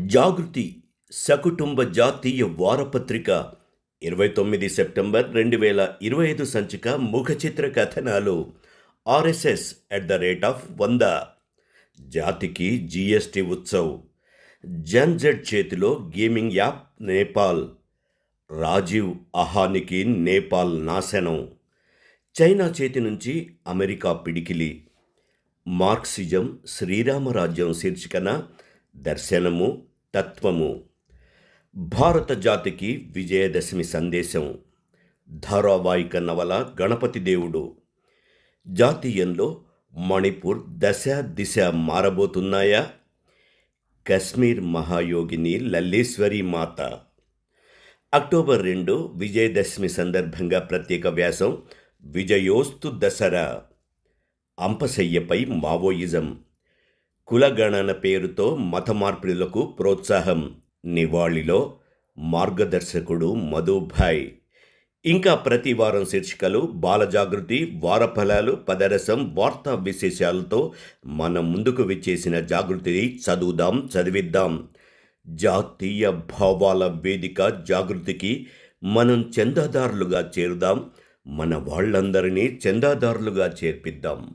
జాగృతి సకుటుంబ జాతీయ వారపత్రిక ఇరవై తొమ్మిది సెప్టెంబర్ రెండు వేల ఇరవై ఐదు సంచిక ముఖచిత్ర కథనాలు RSS at the rate of వంద. జాతికి జిఎస్టి ఉత్సవ్. జన్జెడ్ చేతిలో గేమింగ్ యాప్ నేపాల్. రాజీవ్ అహానికి నేపాల్ నాశనం. చైనా చేతి నుంచి అమెరికా పిడికిలి. మార్క్సిజం శ్రీరామరాజ్యం శీర్షికన దర్శనము తత్వము. భారత జాతికి విజయదశమి సందేశం. ధారావాహిక నవల గణపతి దేవుడు. జాతీయంలో మణిపూర్ దశ దిశ మారబోతున్నాయా? కశ్మీర్ మహాయోగిని లల్లేశ్వరి మాత. అక్టోబర్ రెండు విజయదశమి సందర్భంగా ప్రత్యేక వ్యాసం విజయోస్తు దసరా. అంపశయ్యపై మావోయిజం. కులగణన పేరుతో మత మార్పిడులకు ప్రోత్సాహం నివాళిలో మార్గదర్శకుడు మధుభాయ్. ఇంకా ప్రతి వారం శీర్షికలు బాలజాగృతి వారఫలాలు పదరసం వార్తా విశేషాలతో మన ముందుకు విచ్చేసిన జాగృతిని చదువుదాం చదివిద్దాం. జాతీయ భావాల వేదిక జాగృతికి మనం చందాదారులుగా చేరుదాం. మన వాళ్ళందరినీ చందాదారులుగా చేర్పిద్దాం.